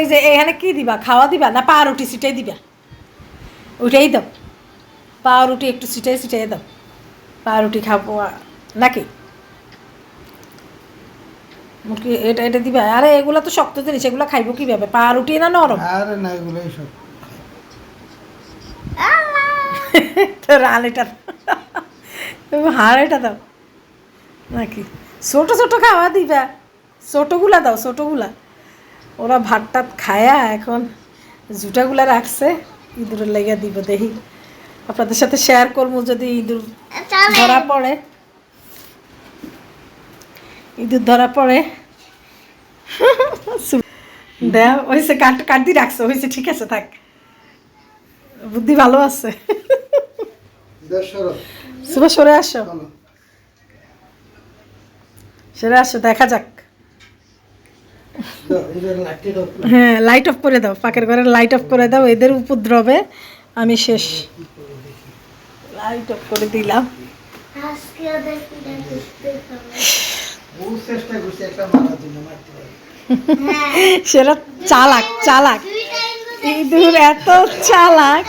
ওই যে এখানে কি দিবা? খাওয়া দিবা না পাউরুটি সিটাই দিবা? ওইটাই দাও। পাউরুটি একটু সিটাই সিটাই দাও। পাউরুটি খাব নাকি? মুরগি এটা এটা দিবা? আরে এগুলো তো শক্ত জিনিস এগুলো খাইবো কীভাবে? পাউরুটি না নরম? আরে না এগুলোই সব তো রান এটা হাড় এটা দাও। নাকি? ছোটো ছোটো খাওয়া দিবা। ছোটোগুলা দাও ছোটোগুলা। ওরা ভাত টাত খায়া এখন জুটাগুলা রাখছে ইঁদুরের লেগে দিব দেখি। আপনাদের সাথে শেয়ার করব যদি ইঁদুর ধরা পড়ে। ইঁদুর ধরা পড়ে। দেয়া হয়েছে কাট কাটি রাখছো হয়েছে ঠিক আছে থাক। বুদ্ধি ভালো আছে। শুভ সরে। আসো। সরে আসো দেখা যাক দাও, এই যে লাঠি দাও। হ্যাঁ লাইট অফ করে দাও পাকের ঘরে লাইট অফ করে দাও এদের উপদ্রবে আমি শেষ। লাইট অফ করে দিলাম। বহু চেষ্টা করছি একটা মারার জন্য মারতে পারি সেটা চালাক চালাক। ইঁদুর এত চালাক।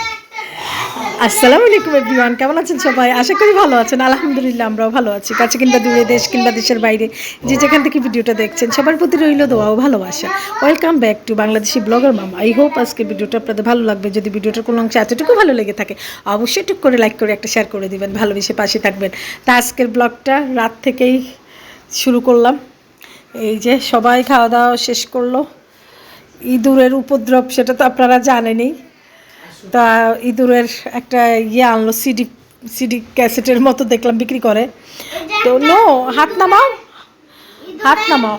আসসালামু আলাইকুম এভরিওয়ান, কেমন আছেন সবাই? আশা করি ভালো আছেন। আলহামদুলিল্লাহ, আমরাও ভালো আছি। কাছে কিংবা দূরে দেশ কিংবা দেশের বাইরে যে যেখান থেকে ভিডিওটা দেখছেন, সবার প্রতি রইল দোয়া ও ভালোবাসা। Welcome back to Bangladeshi blogger Mam. I hope আজকে ভিডিওটা আপনাদের ভালো লাগবে। যদি ভিডিওটার কোনো অংশ এতটুকু ভালো লেগে থাকে, অবশ্যই টুক করে লাইক করে একটা শেয়ার করে দিবেন, ভালোবেসে পাশে থাকবেন। তা আজকের ব্লগটা রাত থেকেই শুরু করলাম। এই যে সবাই খাওয়া দাওয়া শেষ করল। ইঁদুরের উপদ্রব, সেটা তো আপনারা জানেনই। তা ইঁদুরের একটা ইয়ে আনলো সিডি সিডি ক্যাসেটের মতো দেখলাম বিক্রি করে। তো নো হাত নামাও। হাত নামাও।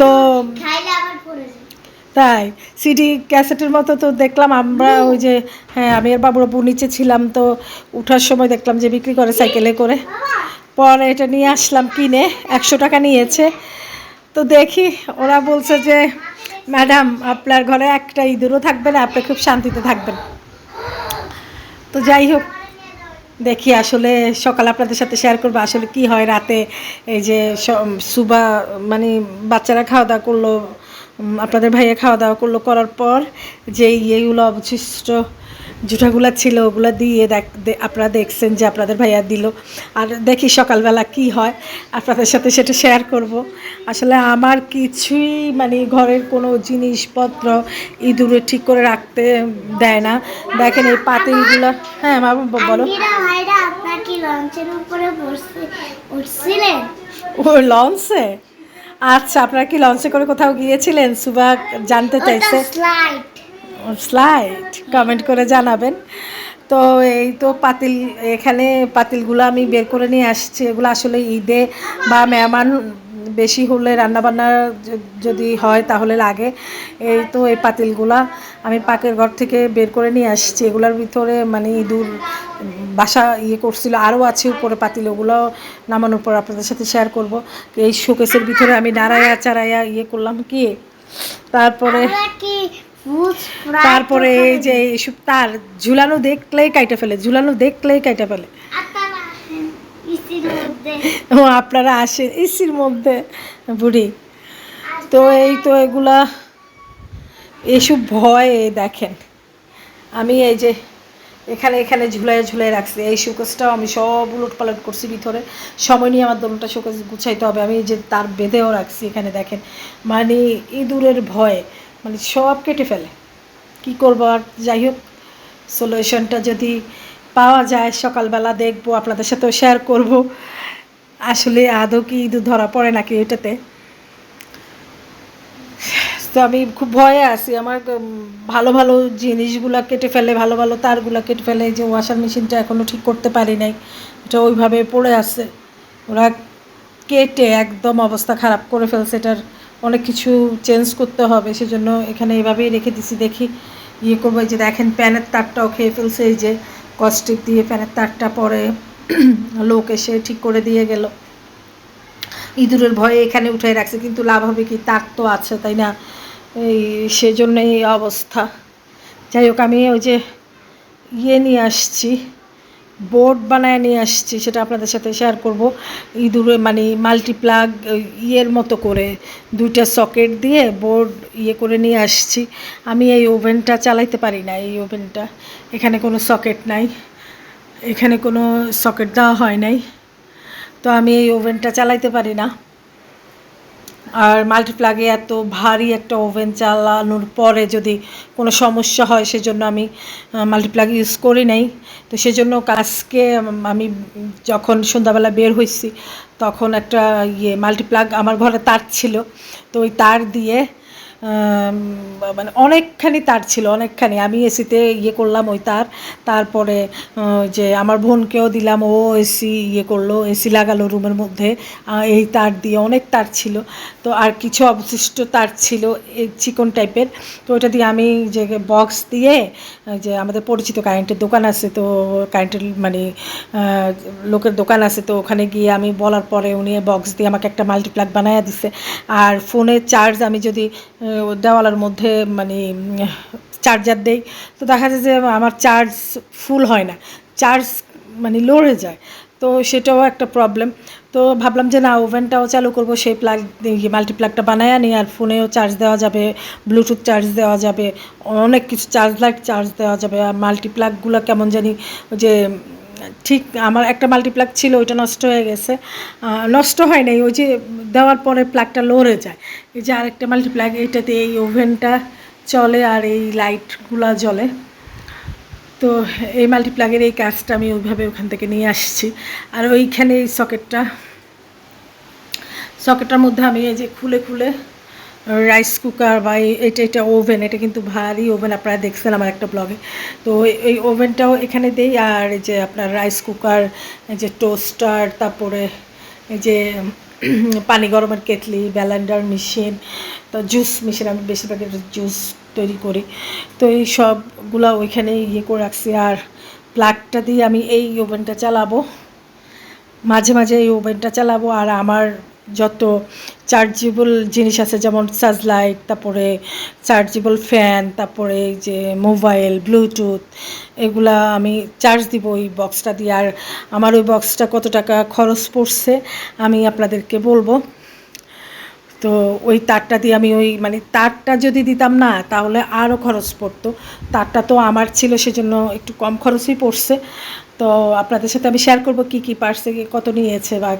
তো তাই সিডি ক্যাসেটের মতো তো দেখলাম আমরা ওই যে হ্যাঁ আমি আর বাবুর বাবু নিচে ছিলাম তো উঠার সময় দেখলাম যে বিক্রি করে সাইকেলে করে। পরে এটা নিয়ে আসলাম কিনে একশো টাকা নিয়েছে। তো দেখি ওরা বলছে যে ম্যাডাম, আপনার ঘরে একটা ইঁদুরও থাকবে না, আপনি খুব শান্তিতে থাকবেন। তো যাই হোক, দেখি আসলে সকাল আপনাদের সাথে শেয়ার করব, আসলে কি হয় রাতে, এই যে সুবা মানে বাচ্চারা খাওয়া দাওয়া করল আপনাদের ভাইয়া খাওয়া দাওয়া করল করার পর, যে ইয়েগুলো অবশিষ্ট জুঠাগুলো ছিল ওগুলো দিয়ে দেখ আপনারা দেখছেন যে আপনাদের ভাইয়া দিল। আর দেখি সকালবেলা কি হয় আপনাদের সাথে সেটা শেয়ার করব। আসলে আমার কিছুই মানে ঘরের কোনো জিনিসপত্র ইঁদুরে ঠিক করে রাখতে দেয় না। দেখেন এই পাতিলগুলো হ্যাঁ মা বলো। আপনার কি লঞ্চের উপরে উঠছিলেন? ও লঞ্চে? আচ্ছা আপনারা কি লঞ্চে করে কোথাও গিয়েছিলেন? সুবা জানতে চাইছে। স্লাইড স্লাইড কমেন্ট করে জানাবেন। তো এই তো পাতিল, এখানে পাতিলগুলো আমি বের করে নিয়ে আসছি। এগুলো আসলে ঈদে বা মেহমান বেশি হলে রান্নাবান্না যদি হয় তাহলে লাগে। এই তো এই পাতিলগুলা আমি পাকের ঘর থেকে বের করে নিয়ে আসছি। এগুলোর ভিতরে মানে ইঁদুর বাসা ইয়ে করছিল, আরও আছে উপরে পাতিল, ওগুলো নামানোর পর আপনাদের সাথে শেয়ার করব। এই শোকেসের ভিতরে আমি নাড়াইয়া চারাইয়া ইয়ে করলাম কি? তারপরে তারপরে এই যে এইসব তার ঝুলানো দেখলেই কাইটা ফেলে ঝুলানো দেখলেই কাইটা ফেলে। আপনারা আসেন ইসির মধ্যে। ও আপনারা আসেন এসির মধ্যে বুড়ি। তো এই তো এগুলা এইসব ভয়ে দেখেন। আমি এই যে এখানে এখানে ঝুলাই ঝুলাই রাখছি এই শোকেসটাও আমি সব উলট পালট করছি ভিতরে। সময় নিয়ে আমার দোলটা শোকেস গুছাইতে হবে আমি এই যে তার বেঁধেও রাখছি এখানে দেখেন। মানে ইঁদুরের ভয়ে। মানে সব কেটে ফেলে। কি করব আর? যাই হোক সলিউশনটা যদি পাওয়া যায়, সকালবেলা দেখব, আপনাদের সাথেও শেয়ার করব। আসলে আদৌ কি ইঁদুর ধরা পড়ে নাকি এটাতে তো আমি খুব ভয়ে আছি। আমার ভালো ভালো জিনিসগুলো কেটে ফেলে, ভালো ভালো তারগুলো কেটে ফেলে যে ওয়াশার মেশিনটা এখনও ঠিক করতে পারি নাই, এটা ওইভাবে পড়ে আছে। ওরা কেটে একদম অবস্থা খারাপ করে ফেলছে, এটার অনেক কিছু চেঞ্জ করতে হবে, সেজন্য এখানে এইভাবেই রেখে দিছি। দেখি ইয়ে করব যে দেখেন প্যানের তারটাও খেয়ে ফেলছে, এই যে কস্টিক দিয়ে প্যানের তারটা পরে লোক এসে ঠিক করে দিয়ে গেল। ইঁদুরের ভয়ে এখানে উঠে রাখছে, কিন্তু লাভ হবে কি? তার তো আছে, তাই না? এই সেজন্য এই অবস্থা। যাই হোক, আমি ওই যে ইয়ে নিয়ে আসছি। বোর্ড বানায় নিয়ে আসছি, সেটা আপনাদের সাথে শেয়ার করব। ইঁদুরে মানে মাল্টিপ্লাগ ইয়ের মতো করে দুইটা সকেট দিয়ে বোর্ড ইয়ে করে নিয়ে আসছি। আমি এই ওভেনটা চালাইতে পারি না, এই ওভেনটা এখানে কোনো সকেট নাই, এখানে কোনো সকেট দেওয়া হয় নাই। তো আমি এই ওভেনটা চালাইতে পারি না। আর মাল্টিপ্লাগে এত ভারী একটা ওভেন চালানোর পরে যদি কোনো সমস্যা হয়, সেজন্য আমি মাল্টিপ্লাগ ইউজ করি নাই। তো সেজন্য কাজকে আমি যখন সন্ধ্যাবেলা বের হয়েছি তখন একটা ইয়ে মাল্টিপ্লাগ আমার ঘরে তার ছিল। তো ওই তার দিয়ে মানে অনেকখানি তার ছিল, অনেকখানি। আমি এসিতে ইয়ে করলাম ওই তার। তারপরে যে আমার বোনকেও দিলাম, ও এসি ইয়ে করল, এসি লাগালো রুমের মধ্যে। এই তার দিয়ে অনেক তার ছিল। তো আর কিছু অবশিষ্ট তার ছিল, এই চিকন টাইপের। তো ওটা দিয়ে আমি যে বক্স দিয়ে যে আমাদের পরিচিত কারেন্টের দোকান আছে, তো কারেন্টের মানে লোকের দোকান আছে, তো ওখানে গিয়ে আমি বলার পরে উনি বক্স দিয়ে আমাকে একটা মাল্টিপ্লাগ বানায়া দিছে। আর ফোনের চার্জ আমি যদি দেওয়ালের মধ্যে মানে চার্জার দেই। তো দেখা যায় যে আমার চার্জ ফুল হয় না। চার্জ মানে লড়ে যায়। তো সেটাও একটা প্রবলেম তো ভাবলাম যে না ওভেনটাও চালু করব। সেই প্লাগ মাল্টিপ্লাগটা বানায় আনি আর ফোনেও চার্জ দেওয়া যাবে ব্লুটুথ চার্জ দেওয়া যাবে, অনেক কিছু চার্জ লাইট চার্জ দেওয়া যাবে। আর মাল্টিপ্লাগগুলো কেমন জানি যে ঠিক আমার একটা মাল্টিপ্লাগ ছিল, ওইটা নষ্ট হয়ে গেছে। নষ্ট হয় নাই, ওই যে দেওয়ার পরে প্লাগটা লড়ে যায়। এই যে আরেকটা মাল্টিপ্লাগ এইটাতে এই ওভেনটা চলে আর এই লাইটগুলা জ্বলে। তো এই মাল্টিপ্লাগের এই কাজটা আমি ওইভাবে ওখান থেকে নিয়ে আসছি। আর ওইখানে এই সকেটটা সকেটটার মধ্যে আমি এই যে খুলে খুলে রাইস কুকার বা এটা এটা ওভেন এটা কিন্তু ভারী ওভেন আপনারা দেখছেন আমার একটা ব্লগে তো এই- ওভেনটাও এখানে দেই, আর এই যে আপনার রাইস কুকার যে টোস্টার তারপরে এই যে পানি গরমের কেটলি ব্যালেন্ডার মেশিন তো জুস মেশিন আমি বেশিরভাগ জুস তৈরি করি। তো এই সবগুলা ওইখানে ইয়ে করে রাখছি, আর প্লাগটা দিয়ে আমি এই ওভেনটা চালাবো। মাঝে মাঝে এই ওভেনটা চালাবো, আর আমার যত চার্জেবল জিনিস আছে, যেমন সার্জ লাইট তারপরে চার্জেবল ফ্যান তারপরে এই যে মোবাইল ব্লুটুথ এগুলা আমি চার্জ দিব ওই বক্সটা দিয়ে। আর আমার ওই বক্সটা কত টাকা খরচ পড়ছে, আমি আপনাদেরকে বলব। তো ওই তারটা দিয়ে আমি ওই মানে তারটা যদি দিতাম না, তাহলে আরও খরচ পড়তো। তারটা তো আমার ছিল, সেজন্য একটু কম খরচই পড়ছে। তো আপনাদের সাথে আমি শেয়ার করব কি কি পারছে, কি কত নিয়েছে, বা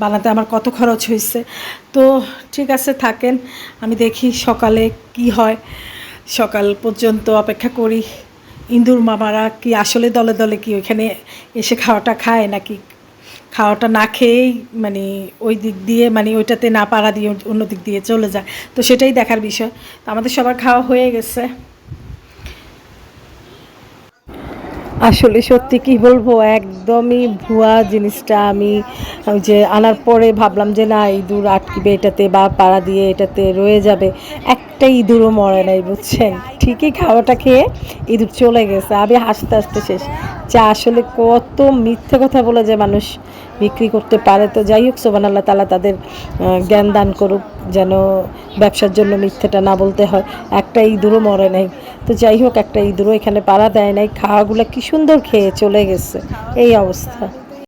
বানাতে আমার কত খরচ হয়েছে তো ঠিক আছে, থাকেন। আমি দেখি সকালে কি হয়। সকাল পর্যন্ত অপেক্ষা করি। ইন্দুর মামারা কি আসলে দলে দলে কি ওইখানে এসে খাওয়াটা খায়, নাকি খাওয়াটা না খেয়েই মানে ওই দিক দিয়ে মানে ওইটাতে না পাড়া দিয়ে অন্য দিক দিয়ে চলে যায়। তো সেটাই দেখার বিষয়। তো আমাদের সবার খাওয়া হয়ে গেছে। আসলে সত্যি কি বলব, একদমই ভুয়া জিনিসটা আমি যে আনার পরে ভাবলাম যে না, ইঁদুর আটকিবে এটাতে বা পাড়া দিয়ে এটাতে রয়ে যাবে। একটা ইঁদুরও মরে নাই, বুঝছেন? ঠিকই খাওয়াটা খেয়ে ইঁদুর চলে গেছে আমি হাসতে হাসতে শেষ। যা আসলে কত মিথ্যে কথা বলে যে মানুষ বিক্রি করতে পারে। তো যাই হোক সোবান আল্লাহ তালা তাদের জ্ঞান দান করুক, যেন ব্যবসার জন্য মিথ্যেটা না বলতে হয়। একটা ইঁদুরও মরে নাই। তো যাই হোক, একটা ইঁদুরও এখানে পাড়া দেয় নাই। খাওয়াগুলো কি সুন্দর খেয়ে চলে গেছে। এই অবস্থা।